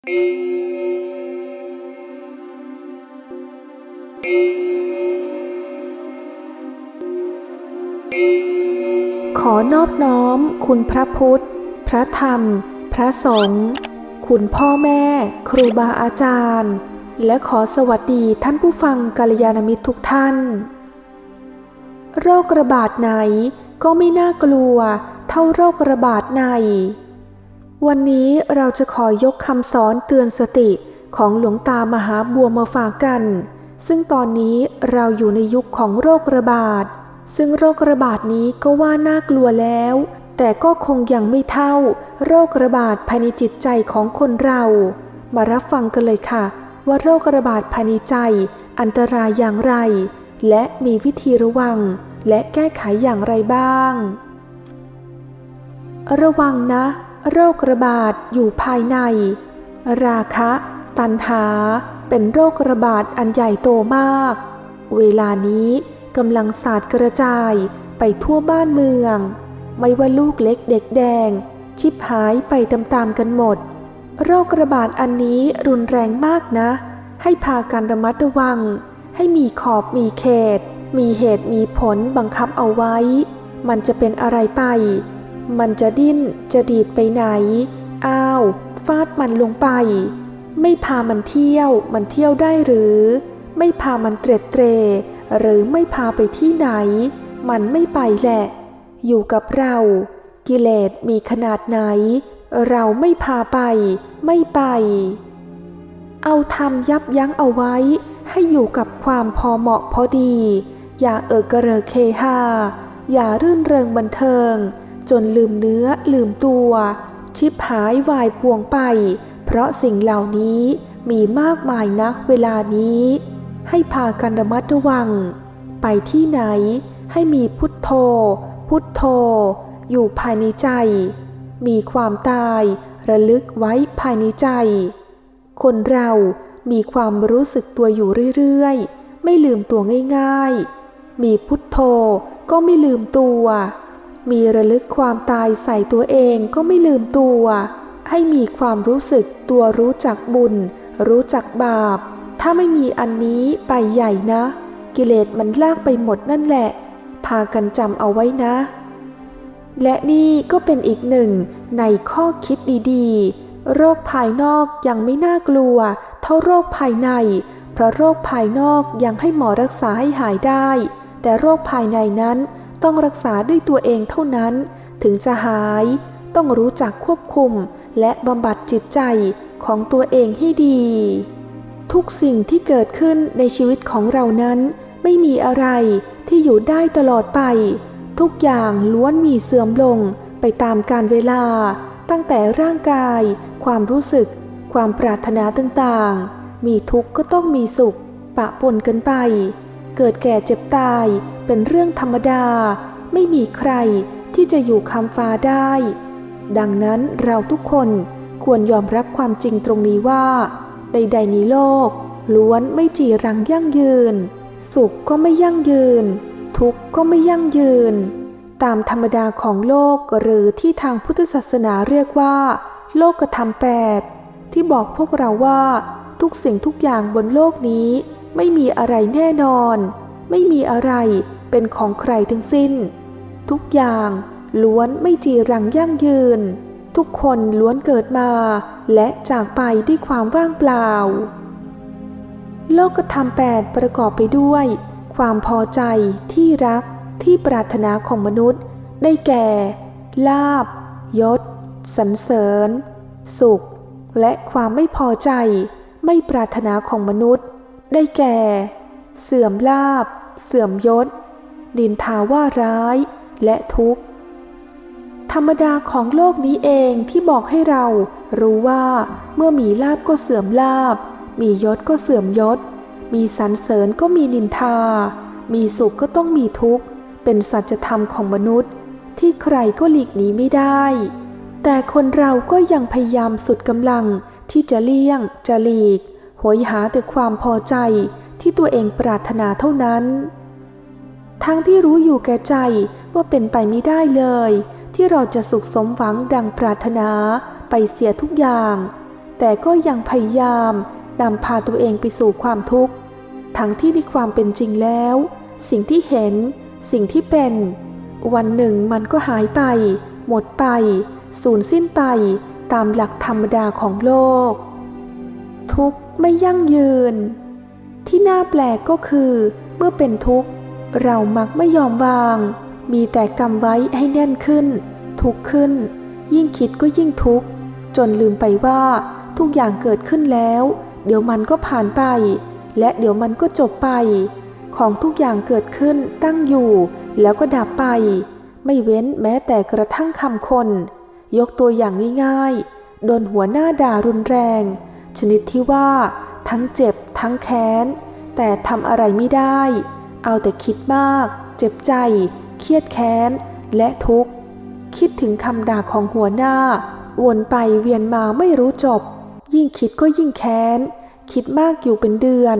ขอนอบน้อม คุณพระพุทธ พระธรรม พระสงฆ์คุณพ่อแม่ ครูบาอาจารย์ และขอสวัสดีท่านผู้ฟังกัลยาณมิตรทุกท่าน โรคระบาดไหนก็ไม่น่ากลัว เท่าโรคระบาดใน วันนี้เราจะขอยกคำสอนเตือนสติของหลวงตามหาบัวมาฝากกัน ซึ่งตอนนี้เราอยู่ในยุคของโรคระบาด ซึ่งโรคระบาดนี้ก็ว่าน่ากลัวแล้ว แต่ก็คงยังไม่เท่า โรคระบาดภายในจิตใจของคนเรา มารับฟังกันเลยค่ะ ว่าโรคระบาดภายในใจ อันตรายอย่างไร และมีวิธีระวัง และแก้ไขอย่างไรบ้าง ระวังนะ โรคระบาดอยู่ภายใน ราคะ ตัณหา เป็นโรคระบาดอันใหญ่โตมาก เวลานี้กำลังสาดกระจายไปทั่วบ้านเมือง ไม่ว่าลูกเล็กเด็กแดง ชิบหายไปตามๆกันหมด โรคระบาดอันนี้รุนแรงมากนะ ให้พากันระมัดระวัง ให้มีขอบมีเขต มีเหตุมีผลบังคับเอาไว้ มันจะเป็นอะไรไป มันจะดิ้นจะดีดไปไหน อ้าว ฟาดมันลงไป ไม่พามันเที่ยว มันเที่ยวได้หรือ ไม่พามันเตร็ดเตร หรือไม่พาไปที่ไหน มันไม่ไปแหละ อยู่กับเรา กิเลสมีขนาดไหน เราไม่พาไป ไม่ไป เอาทำยับยั้งเอาไว้ ให้อยู่กับความพอเหมาะพอดี อย่าเอิกระเรอเคฮาอย่ารื่นเริงบันเทิง จนลืมเนื้อลืมตัว ชิบหายวายพวงไป เพราะสิ่งเหล่านี้มีมากมายนักเวลานี้ ให้พากันระมัดระวัง ไปที่ไหนให้มีพุทโธ พุทโธ อยู่ภายในใจ มีความตายระลึกไว้ภายในใจ คนเรามีความรู้สึกตัวอยู่เรื่อยๆ ไม่ลืมตัวง่ายๆ มีพุทโธก็ไม่ลืมตัว มีระลึกความตายใส่ตัวเองก็ไม่ลืมตัว ให้มีความรู้สึกตัวรู้จักบุญ รู้จักบาป ถ้าไม่มีอันนี้ไปใหญ่นะ กิเลสมันลากไปหมดนั่นแหละ พากันจำเอาไว้นะ และนี่ก็เป็นอีกหนึ่งในข้อคิดดีๆ โรคภายนอกยังไม่น่ากลัว เท่าโรคภายใน เพราะโรคภายนอกยังให้หมอรักษาให้หายได้ แต่โรคภายในนั้น ต้องรักษาด้วยตัวเองเท่านั้น ถึงจะหาย ต้องรู้จักควบคุมและบำบัดจิตใจของตัวเองให้ดี ทุกสิ่งที่เกิดขึ้นในชีวิตของเรานั้น ไม่มีอะไรที่อยู่ได้ตลอดไป ทุกอย่างล้วนมีเสื่อมลงไปตามกาลเวลา ตั้งแต่ร่างกาย ความรู้สึก ความปรารถนาต่างๆ มีทุกข์ก็ต้องมีสุข ปะปนกันไป เกิดแก่เจ็บตายเป็นเรื่องธรรมดา ไม่มีใครที่จะอยู่คำฟ้าได้ ดังนั้นเราทุกคนควรยอมรับความจริงตรงนี้ว่า ใดๆในโลก ล้วนไม่จีรังยั่งยืน สุขก็ไม่ยั่งยืน ทุกข์ก็ไม่ยั่งยืน ตามธรรมดาของโลกหรือที่ทางพุทธศาสนาเรียกว่า โลกธรรมแปดที่บอกพวกเราว่า ทุกสิ่งทุกอย่างบนโลกนี้ ไม่มีอะไรแน่นอน ไม่มีอะไรเป็นของใครทั้งสิ้น ทุกอย่างล้วนไม่จีรังยั่งยืน ทุกคนล้วนเกิดมา และจากไปด้วยความว่างเปล่า โลกธรรมแปดประกอบไปด้วย ความพอใจที่รักที่ปรารถนาของมนุษย์ ได้แก่ ลาบยศสรรเสริญ สุข และความไม่พอใจ ไม่ปรารถนาของมนุษย์ ได้แก่ เสื่อมลาบ เสื่อมยศ ดินทาว่าร้ายและทุกข์ ธรรมดาของโลกนี้เองที่บอกให้เรารู้ว่าเมื่อมีลาบก็เสื่อมลาบ มียศก็เสื่อมยศ มีสรรเสริญก็มีนินทา มีสุขก็ต้องมีทุกข์ เป็นสัจธรรมของมนุษย์ ที่ใครก็หลีกหนีไม่ได้ แต่คนเราก็ยังพยายามสุดกำลังที่จะเลี่ยงจะหลีก โหยหาแต่ความพอใจที่ตัวเองปรารถนาเท่านั้น ทั้งที่รู้อยู่แก่ใจว่าเป็นไปไม่ได้เลย ที่เราจะสุขสมหวังดังปรารถนาไปเสียทุกอย่าง แต่ก็ยังพยายามนำพาตัวเองไปสู่ความทุกข์ ทั้งที่ในความเป็นจริงแล้ว สิ่งที่เห็น สิ่งที่เป็น วันหนึ่งมันก็หายไป หมดไป สูญสิ้นไป ตามหลักธรรมดาของโลก ทุกข์ ไม่ยั่งยืน ที่น่าแปลกก็คือเมื่อเป็นทุกข์ เรามักไม่ยอมวาง มีแต่กำไว้ให้แน่นขึ้น ทุกข์ขึ้น ยิ่งคิดก็ยิ่งทุกข์ จนลืมไปว่าทุกอย่างเกิดขึ้นแล้ว เดี๋ยวมันก็ผ่านไป และเดี๋ยวมันก็จบไป ของทุกอย่างเกิดขึ้นตั้งอยู่ แล้วก็ดับไป ไม่เว้นแม้แต่กระทั่งคำคน ยกตัวอย่างง่ายๆ โดนหัวหน้าด่ารุนแรง ชนิดที่ว่าทั้งเจ็บทั้งแค้น แต่ทำอะไรไม่ได้ เอาแต่คิดมาก เจ็บใจ เครียดแค้น และทุกข์ คิดถึงคำด่าของหัวหน้า วนไปเวียนมาไม่รู้จบ ยิ่งคิดก็ยิ่งแค้น คิดมากอยู่เป็นเดือน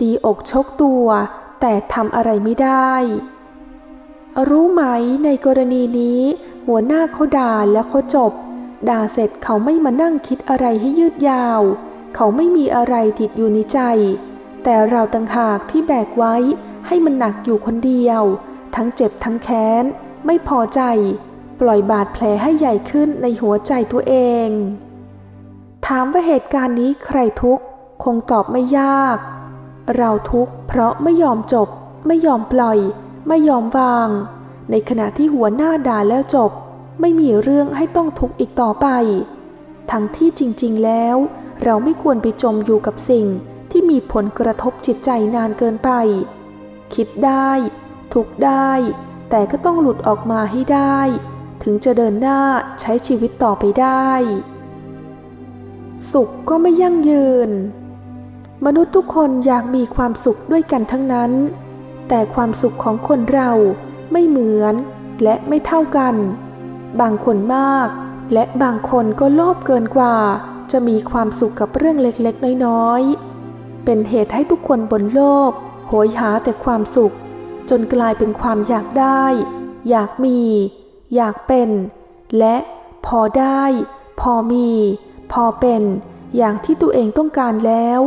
ตีอกชกตัว แต่ทำอะไรไม่ได้ รู้ไหมในกรณีนี้ หัวหน้าเขาด่าแล้วเขาจบ ด่าเสร็จเขาไม่มานั่งคิดอะไรให้ยืดยาว เขาไม่มีอะไรติดอยู่ในใจ แต่เราต่างหากที่แบกไว้ให้มันหนักอยู่คนเดียว ทั้งเจ็บทั้งแค้น ไม่พอใจ ปล่อยบาดแผลให้ใหญ่ขึ้นในหัวใจตัวเอง ถามว่าเหตุการณ์นี้ใครทุกข์ คงตอบไม่ยาก เราทุกข์เพราะไม่ยอมจบ ไม่ยอมปล่อย ไม่ยอมวาง ในขณะที่หัวหน้าด่าแล้วจบ ไม่มีเรื่องให้ต้องทุกข์อีกต่อไป ทั้งที่จริง ๆ แล้ว เราไม่ควรไปจมอยู่กับสิ่งที่มีผลกระทบจิตใจนานเกินไป คิดได้ ทุกได้ แต่ก็ต้องหลุดออกมาให้ได้ ถึงจะเดินหน้าใช้ชีวิตต่อไปได้ สุขก็ไม่ยั่งยืน มนุษย์ทุกคนอยากมีความสุขด้วยกันทั้งนั้น แต่ความสุขของคนเราไม่เหมือนและไม่เท่ากัน บางคนมาก และบางคนก็โลภเกินกว่า จะมีความสุขกับเรื่องเล็กๆ น้อยๆ เป็นเหตุให้ทุกคนบนโลก โหยหาแต่ความสุข จนกลายเป็นความอยากได้ อยากมี อยากเป็น และพอได้ พอมี พอเป็น อย่างที่ตัวเองต้องการแล้ว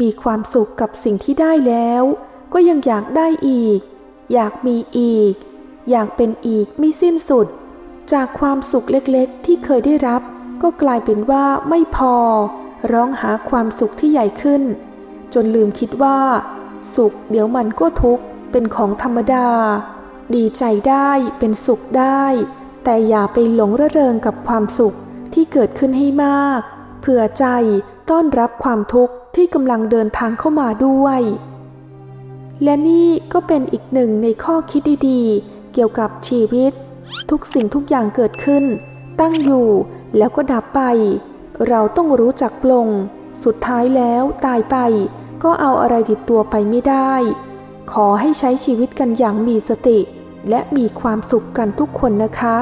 มีความสุขกับสิ่งที่ได้แล้ว ก็ยังอยากได้อีก อยากมีอีก อยากเป็นอีกไม่สิ้นสุด จากความสุขเล็กๆ ที่เคยได้รับ ก็กลายเป็นว่าไม่พอ ร้องหาความสุขที่ใหญ่ขึ้น จนลืมคิดว่า สุขเดี๋ยวมันก็ทุกข์เป็นของธรรมดา ดีใจได้เป็นสุขได้ แต่อย่าไปหลงระเริงกับความสุขที่เกิดขึ้นให้มาก เผื่อใจต้อนรับความทุกข์ที่กำลังเดินทางเข้ามาด้วย และนี่ก็เป็นอีกหนึ่งในข้อคิดดีๆ เกี่ยวกับชีวิต ทุกสิ่งทุกอย่างเกิดขึ้น ตั้งอยู่ แล้วก็ดับไป เราต้องรู้จักปลง สุดท้ายแล้วตายไป ก็เอาอะไรติดตัวไปไม่ได้ ขอให้ใช้ชีวิตกันอย่างมีสติ และมีความสุขกันทุกคนนะคะ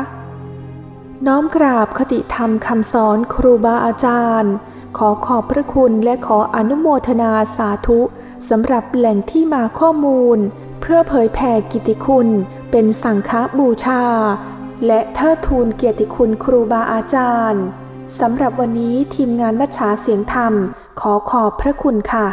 น้อมกราบคติธรรมคำสอนครูบาอาจารย์ ขอขอบพระคุณและขออนุโมทนาสาธุสำหรับแหล่งที่มาข้อมูล เพื่อเผยแผ่กิติคุณเป็นสังฆบูชา และเทิดทูนเกียรติคุณครูบาอาจารย์สำหรับวันนี้ทีมงานมัชชาเสียงธรรม ขอขอบพระคุณค่ะ